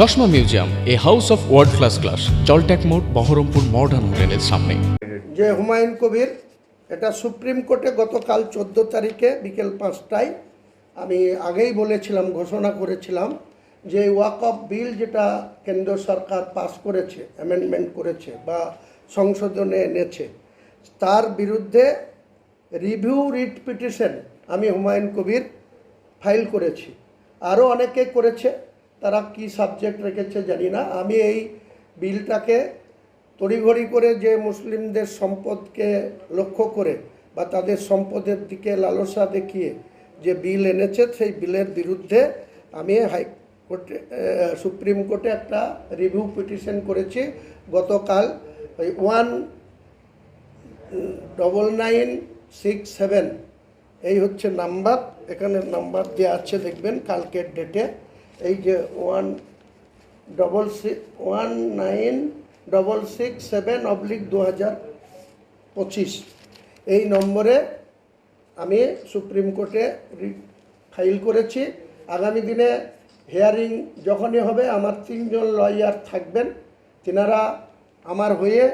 চশমা museum, a house of world class class জলট্যাক মোড়, Baharampur modern হোটেলের সামনে। যে হুমায়ুন কবির, এটা সুপ্রিম কোর্টে গতকাল চোদ্দ তারিখে বিকেল পাঁচটায় আমি আগেই বলেছিলাম, ঘোষণা করেছিলাম যে ওয়াকফ বিল যেটা কেন্দ্র সরকার পাস করেছে অ্যামেন্ডমেন্ট করেছে বা সংশোধনে এনেছে, তার বিরুদ্ধে রিভিউ রিট পিটিশন আমি হুমায়ুন কবির ফাইল করেছি। আরও অনেকে করেছে তারা কি সাবজেক্ট রেখেছে জানি না। আমি এই বিলটাকে তড়িঘড়ি করে যে মুসলিমদের সম্পদকে লক্ষ্য করে বা তাদের সম্পদের দিকে লালসা দেখিয়ে যে বিল এনেছে, সেই বিলের বিরুদ্ধে আমি হাইকোর্টে সুপ্রিম কোর্টে একটা রিভিউ পিটিশন করেছি। গতকাল ওই one double nine six seven এই হচ্ছে নাম্বার এখানে নাম্বার দেওয়া আছে, দেখবেন, কালকের ডেটে এই যে one double six one nine double six seven oblique দু হাজার পঁচিশ। এই নম্বরে আমি সুপ্রিম কোর্টে ফাইল করেছি। আগামী দিনে হেয়ারিং যখনই হবে, আমার তিনজন লয়ার থাকবেন। তিনারা আমার হয়ে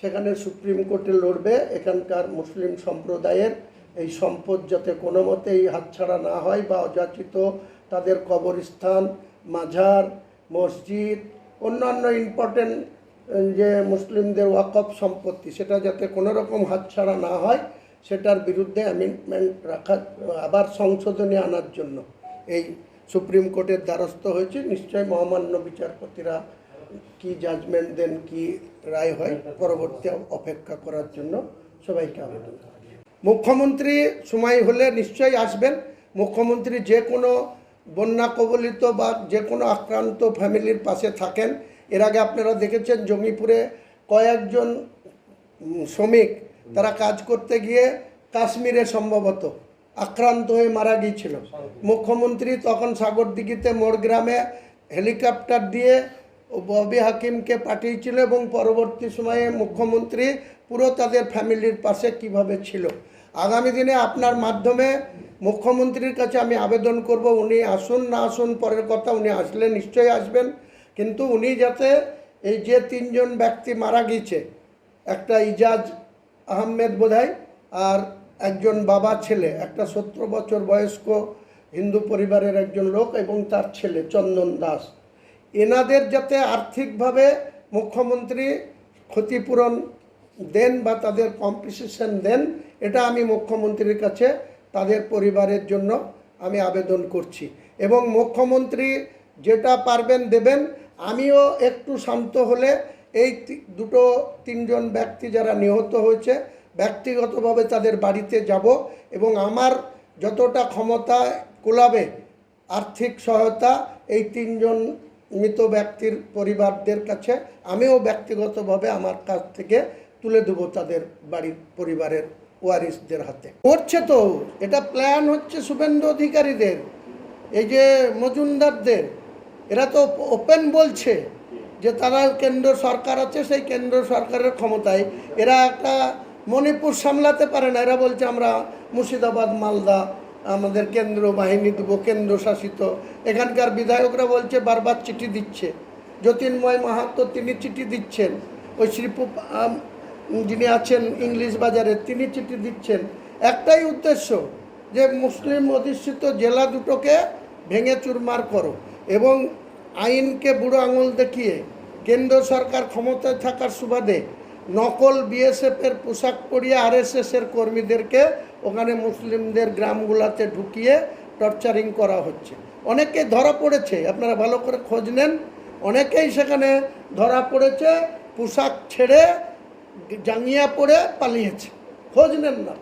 সেখানে সুপ্রিম কোর্টে লড়বে। এখানকার মুসলিম সম্প্রদায়ের এই সম্পদ যাতে কোনো মতেই হাতছাড়া না হয় বা অযাচিত তাদের কবরস্থান মাঝার মসজিদ, অন্যান্য ইম্পর্টেন্ট যে মুসলিমদের ওয়াকফ সম্পত্তি, সেটা যাতে কোনো রকম হাতছাড়া না হয়, সেটার বিরুদ্ধে অ্যামেন্ডমেন্ট রাখা, আবার সংশোধনী আনার জন্য এই সুপ্রিম কোর্টের দ্বারস্থ হয়েছে নিশ্চয় মহামান্য বিচারপতিরা কি জাজমেন্ট দেন, কি রায় হয়, পরবর্তী অপেক্ষা করার জন্য সবাইকে আবেদন। মুখ্যমন্ত্রী সময় হলে নিশ্চয়ই আসবেন মুখ্যমন্ত্রী যে কোনো বন্যা কবলিত বা যে কোনো আক্রান্ত ফ্যামিলির পাশে থাকেন। এর আগে আপনারা দেখেছেন জঙ্গিপুরে কয়েকজন শ্রমিক তারা কাজ করতে গিয়ে কাশ্মীরে সম্ভবত আক্রান্ত হয়ে মারা গিয়েছিল। মুখ্যমন্ত্রী তখন সাগরদিঘিতে মোড় গ্রামে হেলিকপ্টার দিয়ে ববি হাকিমকে পাঠিয়েছিল এবং পরবর্তী সময়ে মুখ্যমন্ত্রী পুরো তাদের ফ্যামিলির পাশে কীভাবে ছিল। আগামী দিনে আপনার মাধ্যমে মুখ্যমন্ত্রীর কাছে আমি আবেদন করব, উনি আসুন না আসুন, পরের কথা উনি আসলে নিশ্চয়ই আসবেন। কিন্তু উনি যাতে এই যে তিনজন ব্যক্তি মারা গিয়েছে, একটা ইজাজ আহমেদ বোধহয় আর একজন বাবা ছেলে, একটা সত্তর বছর বয়স্ক হিন্দু পরিবারের একজন লোক এবং তার ছেলে চন্দন দাস। এনাদের যাতে আর্থিকভাবে মুখ্যমন্ত্রী ক্ষতিপূরণ দেন বা তাদের কম্পেনসেশন দেন, এটা আমি মুখ্যমন্ত্রীর কাছে তাদের পরিবারের জন্য আমি আবেদন করছি। এবং মুখ্যমন্ত্রী যেটা পারবেন দেবেন, আমিও একটু শান্ত হলে এই দুটো তিনজন ব্যক্তি যারা নিহত হয়েছে, ব্যক্তিগতভাবে তাদের বাড়িতে যাব এবং আমার যতটা ক্ষমতা কোলাবে, আর্থিক সহায়তা এই তিনজন মৃত ব্যক্তির পরিবারদের কাছে, আমিও ব্যক্তিগতভাবে আমার কাছ থেকে তুলে দেবো তাদের বাড়ির পরিবারের ওয়ারিসদের হাতে। করছে তো, এটা প্ল্যান হচ্ছে শুভেন্দু অধিকারীদের, এই যে মজুমদারদের। এরা তো ওপেন বলছে যে তারা কেন্দ্র সরকার আছে, সেই কেন্দ্র সরকারের ক্ষমতায়। এরা একটা মণিপুর সামলাতে পারে না। এরা বলছে, আমরা মুর্শিদাবাদ, মালদা, আমাদের কেন্দ্র বাহিনী দেব, কেন্দ্র শাসিত। এখানকার বিধায়করা বলছে, বারবার চিঠি দিচ্ছে। যতীনময় মাহাতো তিনি চিঠি দিচ্ছেন। ওই শ্রীপু যিনি আছেন ইংলিশ বাজারে, তিনি চিঠি দিচ্ছেন। একটাই উদ্দেশ্য যে মুসলিম অধিষ্ঠিত জেলা দুটোকে ভেঙে চুরমার করো এবং আইনকে বুড়ো আঙুল দেখিয়ে কেন্দ্র সরকার ক্ষমতায় থাকার সুবাদে নকল বিএসএফের পোশাক পরিয়ে আরএসএসের কর্মীদেরকে ওখানে মুসলিমদের গ্রামগুলাতে ঢুকিয়ে টর্চারিং করা হচ্ছে। অনেকে ধরা পড়েছে, আপনারা ভালো করে খোঁজ নেন। অনেকেই সেখানে ধরা পড়েছে, পোশাক ছেড়ে জাঙ্গিয়া পরে পালিয়েছে। খোঁজ নেন না